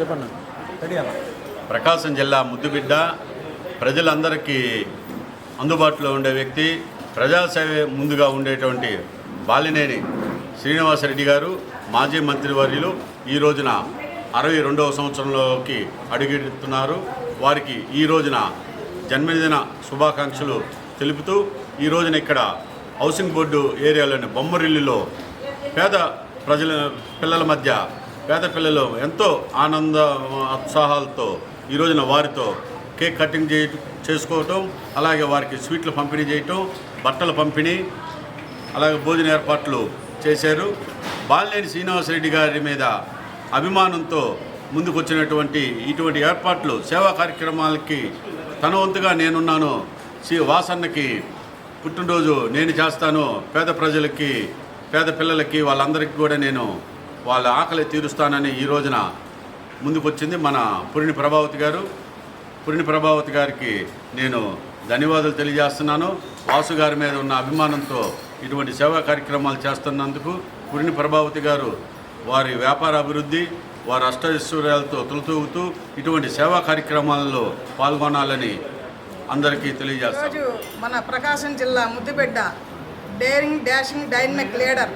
చెప్పండి. ప్రకాశం జిల్లా ముద్దుబిడ్డ ప్రజలందరికీ అందుబాటులో ఉండే వ్యక్తి ప్రజాసేవ ముందుగా ఉండేటువంటి బాలినేని శ్రీనివాసరెడ్డి గారు మాజీ మంత్రివర్యులు ఈ రోజున అరవై రెండవ సంవత్సరంలోకి అడుగెడుతున్నారు. వారికి ఈ రోజున జన్మదిన శుభాకాంక్షలు తెలుపుతూ ఈ రోజున ఇక్కడ హౌసింగ్ బోర్డు ఏరియాలోని బొమ్మరిల్లులో పేద ప్రజల పిల్లల మధ్య పేద పిల్లలు ఎంతో ఆనంద ఉత్సాహాలతో ఈ రోజున వారితో కేక్ కటింగ్ చేయ చేసుకోవటం అలాగే వారికి స్వీట్లు పంపిణీ చేయటం బట్టలు పంపిణీ అలాగే భోజన ఏర్పాట్లు చేశారు. బాలినేని శ్రీనివాసరెడ్డి గారి మీద అభిమానంతో ముందుకొచ్చినటువంటి ఇటువంటి ఏర్పాట్లు సేవా కార్యక్రమాలకి తన వంతుగా నేనున్నాను. శ్రీ వాసన్నకి పుట్టినరోజు నేను చేస్తాను. పేద ప్రజలకి పేద పిల్లలకి వాళ్ళందరికీ కూడా నేను వాళ్ళ ఆకలి తీరుస్తానని ఈ రోజున ముందుకొచ్చింది మన పురిని ప్రభావతి గారు. పురిని ప్రభావతి గారికి నేను ధన్యవాదాలు తెలియజేస్తున్నాను. వాసు గారి మీద ఉన్న అభిమానంతో ఇటువంటి సేవా కార్యక్రమాలు చేస్తున్నందుకు పురిని ప్రభావతి గారు వారి వ్యాపార అభివృద్ధి వారి అష్టైశ్వర్యాలతో తులతూగుతూ ఇటువంటి సేవా కార్యక్రమాలలో పాల్గొనాలని అందరికీ తెలియజేస్తాను. మన ప్రకాశం జిల్లా ముద్దుబిడ్డ డేరింగ్ డాషింగ్ డైనమిక్ లీడర్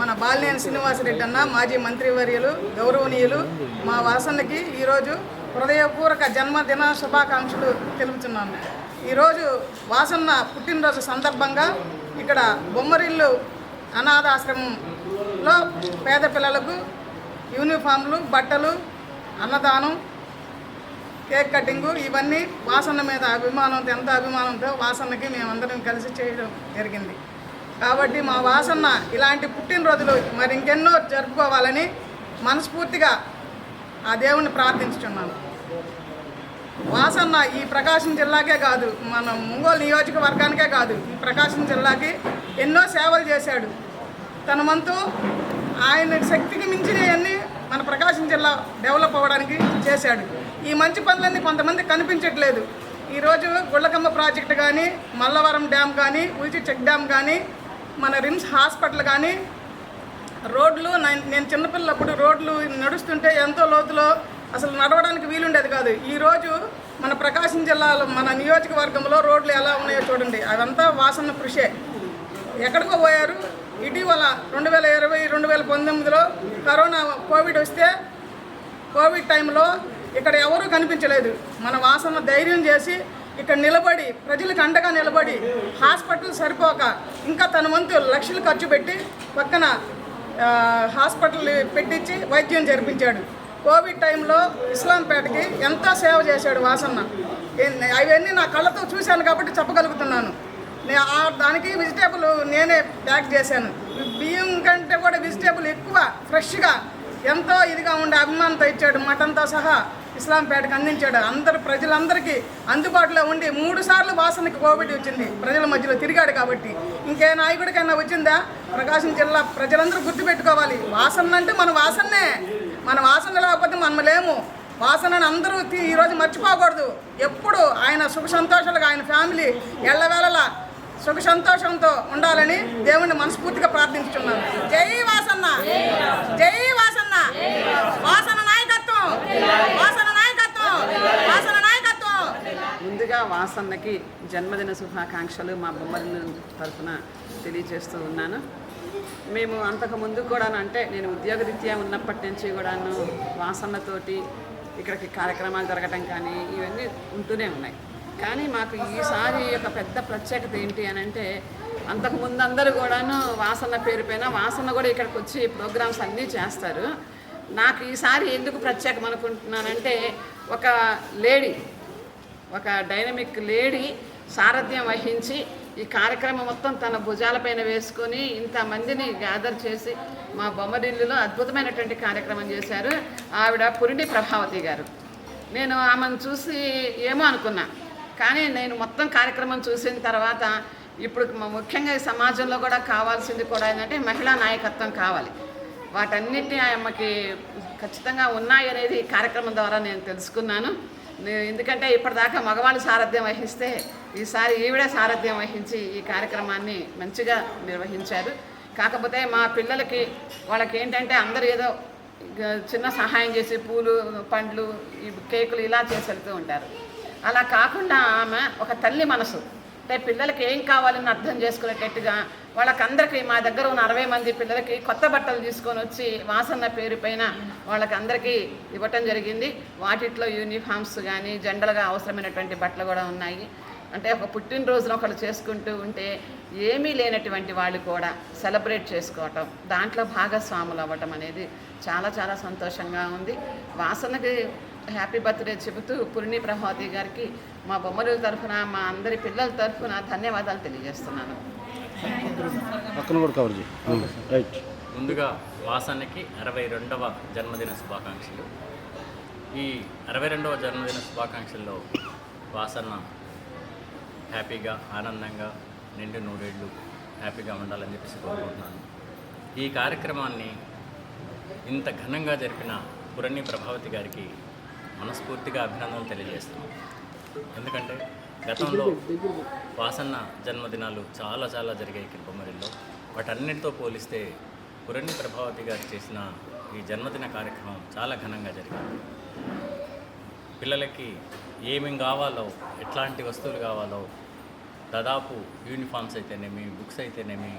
మన బాలినేని శ్రీనివాసరెడ్డి అన్న మాజీ మంత్రివర్యులు గౌరవనీయులు మా వాసన్నకి ఈరోజు హృదయపూర్వక జన్మదిన శుభాకాంక్షలు తెలుపుతున్నాను. ఈరోజు వాసన్న పుట్టినరోజు సందర్భంగా ఇక్కడ బొమ్మరిల్లు అనాథాశ్రమంలో పేద పిల్లలకు యూనిఫామ్లు బట్టలు అన్నదానం కేక్ కటింగు ఇవన్నీ వాసన మీద అభిమానంతో ఎంత అభిమానంతో వాసన్నకి మేమందరం కలిసి చేయడం జరిగింది. కాబట్టి మా వాసన్న ఇలాంటి పుట్టినరోజులు మరి ఇంకెన్నో జరుపుకోవాలని మనస్ఫూర్తిగా ఆ దేవుణ్ణి ప్రార్థించుచున్నాను. వాసన్న ఈ ప్రకాశం జిల్లాకే కాదు మన ముంగోలు నియోజకవర్గానికే కాదు ఈ ప్రకాశం జిల్లాకి ఎన్నో సేవలు చేశాడు. తన వంతు ఆయన శక్తికి మించినవన్నీ మన ప్రకాశం జిల్లా డెవలప్ అవ్వడానికి చేశాడు. ఈ మంచి పనులన్నీ కొంతమంది కనిపించట్లేదు. ఈరోజు గుళ్ళకమ్మ ప్రాజెక్టు కానీ మల్లవరం డ్యామ్ కానీ ఉల్చి చెక్ డ్యామ్ కానీ మన రిమ్స్ హాస్పిటల్ కానీ రోడ్లు నేను చిన్నపిల్లప్పుడు రోడ్లు నడుస్తుంటే ఎంతో లోతులో అసలు నడవడానికి వీలుండేది కాదు. ఈ రోజు మన ప్రకాశం జిల్లాలో మన నియోజకవర్గంలో రోడ్లు ఎలా ఉన్నాయో చూడండి. అదంతా వాసన కృషే. ఎక్కడికో పోయారు. ఇటీవల రెండు వేల ఇరవై రెండు వేల పంతొమ్మిదిలో కరోనా కోవిడ్ వస్తే కోవిడ్ టైంలో ఇక్కడ ఎవరూ కనిపించలేదు. మన వాసన ధైర్యం చేసి ఇక్కడ నిలబడి ప్రజలకు అండగా నిలబడి హాస్పిటల్ సరిపోక ఇంకా తన వంతు లక్షలు ఖర్చు పెట్టి పక్కన హాస్పిటల్ పెట్టించి వైద్యం జరిపించాడు. కోవిడ్ టైంలో ఇస్లాంపేటకి ఎంతో సేవ చేశాడు వాసన్న. అవన్నీ నా కళ్ళతో చూశాను కాబట్టి చెప్పగలుగుతున్నాను. ఆ దానికి వెజిటేబుల్ నేనే ప్యాక్ చేశాను. బియ్యం కంటే కూడా వెజిటేబుల్ ఎక్కువ ఫ్రెష్గా ఎంతో ఇదిగా ఉండే అభిమానంతో ఇచ్చాడు మటన్తో సహా. ఇస్లాంపేటకు అందించాడు. అందరు ప్రజలందరికీ అందుబాటులో ఉండి మూడు సార్లు వాసనకి కోవిడ్ వచ్చింది. ప్రజల మధ్యలో తిరిగాడు కాబట్టి. ఇంకే నాయకుడికైనా వచ్చిందా? ప్రకాశం జిల్లా ప్రజలందరూ గుర్తుపెట్టుకోవాలి. వాసన అంటే మన వాసన్నే మన వాసన లేకపోతే మనం లేము. వాసనను అందరూ ఈరోజు మర్చిపోకూడదు. ఎప్పుడు ఆయన సుఖ సంతోషాలుగా ఆయన ఫ్యామిలీ ఎల్లవేళలా సుఖ సంతోషంతో ఉండాలని దేవుణ్ణి మనస్ఫూర్తిగా ప్రార్థించుతున్నాను జై వాసన్న జై వాసన్న వాసన నాయకత్వం! వాసన వాసన నాయకత్వం ముందుగా వాసన్నకి జన్మదిన శుభాకాంక్షలు మా బొమ్మల తరఫున తెలియజేస్తూ ఉన్నాను. మేము అంతకు ముందు కూడా అంటే నేను ఉద్యోగరీత్యా ఉన్నప్పటి నుంచి కూడాను వాసన్నతోటి ఇక్కడికి కార్యక్రమాలు జరగటం కానీ ఇవన్నీ ఉంటూనే ఉన్నాయి. కానీ మాకు ఈసారి ఒక పెద్ద ప్రత్యేకత ఏంటి అని అంటే అంతకు ముందు అందరూ కూడాను వాసన్న పేరు పైన వాసన కూడా ఇక్కడికి వచ్చి ప్రోగ్రామ్స్ అన్నీ చేస్తారు. నాకు ఈసారి ఎందుకు ప్రత్యేకం అనుకుంటున్నానంటే ఒక లేడీ ఒక డైనమిక్ లేడీ సారథ్యం వహించి ఈ కార్యక్రమం మొత్తం తన భుజాలపైన వేసుకొని ఇంతమందిని గ్యాదర్ చేసి మా బొమ్మరిల్లులో అద్భుతమైనటువంటి కార్యక్రమం చేశారు. ఆవిడ పురిడి ప్రభావతి గారు. నేను ఆమెను చూసి ఏమో అనుకున్నా. కానీ నేను మొత్తం కార్యక్రమం చూసిన తర్వాత ఇప్పుడు ముఖ్యంగా ఈ సమాజంలో కూడా కావాల్సింది కూడా ఏంటంటే మహిళా నాయకత్వం కావాలి. వాటన్నిటిని ఆమెకి ఖచ్చితంగా ఉన్నాయి అనేది ఈ కార్యక్రమం ద్వారా నేను తెలుసుకున్నాను. ఎందుకంటే ఇప్పటిదాకా మగవాళ్ళు సారథ్యం వహిస్తే ఈసారి ఈవిడే సారథ్యం వహించి ఈ కార్యక్రమాన్ని మంచిగా నిర్వహించారు. కాకపోతే మా పిల్లలకి వాళ్ళకి ఏంటంటే అందరూ ఏదో చిన్న సహాయం చేసి పూలు పండ్లు ఈ కేకులు ఇలా చేసి వెళ్తూ ఉంటారు. అలా కాకుండా ఆమె ఒక తల్లి మనసు. అంటే పిల్లలకి ఏం కావాలని అర్థం చేసుకునేటట్టుగా వాళ్ళకందరికీ మా దగ్గర ఉన్న అరవై మంది పిల్లలకి కొత్త బట్టలు తీసుకొని వచ్చి వాసన్న పేరు పైన వాళ్ళకందరికీ ఇవ్వటం జరిగింది. వాటిట్లో యూనిఫామ్స్ కానీ జెండలుగా అవసరమైనటువంటి బట్టలు కూడా ఉన్నాయి. అంటే ఒక పుట్టినరోజున ఒకళ్ళు చేసుకుంటూ ఉంటే ఏమీ లేనటువంటి వాళ్ళు కూడా సెలబ్రేట్ చేసుకోవటం దాంట్లో భాగస్వాములు అవ్వటం అనేది చాలా చాలా సంతోషంగా ఉంది. వాసనకి హ్యాపీ బర్త్డే చెబుతూ పురిణి ప్రభావతి గారికి మా బొమ్మల తరఫున మా అందరి పిల్లల తరఫున ధన్యవాదాలు తెలియజేస్తున్నాను. పక్కన కూడా కవర్ చేయి. రైట్ ముందుగా వాసన్నకి అరవై రెండవ జన్మదిన శుభాకాంక్షలు. ఈ అరవై రెండవ జన్మదిన శుభాకాంక్షల్లో వాసన్న హ్యాపీగా ఆనందంగా నిండు నూరేళ్ళు హ్యాపీగా ఉండాలని చెప్పేసి కోరుకుంటున్నాను. ఈ కార్యక్రమాన్ని ఇంత ఘనంగా జరిపిన పురణి ప్రభావతి గారికి మనస్ఫూర్తిగా అభినందనలు తెలియజేస్తున్నాం. ఎందుకంటే గతంలో వాసన్న జన్మదినాలు చాలా చాలా జరిగాయి కింపమరిలో. వాటన్నిటితో పోలిస్తే పురణి ప్రభావతి గారు చేసిన ఈ జన్మదిన కార్యక్రమం చాలా ఘనంగా జరిగింది. పిల్లలకి ఏమేం కావాలో ఎట్లాంటి వస్తువులు కావాలో దాదాపు యూనిఫామ్స్ అయితేనేమి బుక్స్ అయితేనేమి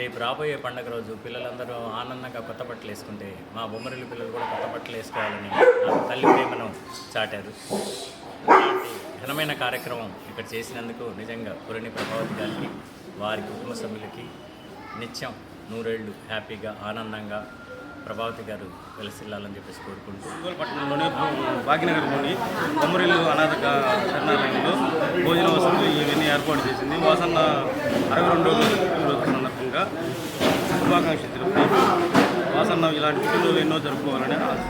రేపు రాబోయే పండగ రోజు పిల్లలందరూ ఆనందంగా కొత్త బట్టలు వేసుకుంటే మా బొమ్మరిల్లు పిల్లలు కూడా కొత్త బట్టలు వేసుకోవాలని తల్లి ప్రేమను చాటారు. ఘనమైన కార్యక్రమం ఇక్కడ చేసినందుకు నిజంగా పురణి ప్రభావతి గారికి వారి కుటుంబ సభ్యులకి నిత్యం నూరేళ్ళు హ్యాపీగా ఆనందంగా ప్రభావతి గారు వెలసిల్లాలని చెప్పేసి కోరుకుంటూ. ఒంగోలు పట్టణంలోని భాగ్యనగర్లోని కొమ్మరిల్లు అనాథ శరణాలయంలో భోజన వసతులు ఇవన్నీ ఏర్పాటు చేసింది. వాసన్న అరవై రెండు రోజు సందర్భంగా శుభాకాంక్షలు తెలుపుతూ వాసన్న ఇలాంటి పిల్లలు ఎన్నో జరుపుకోవాలని ఆశ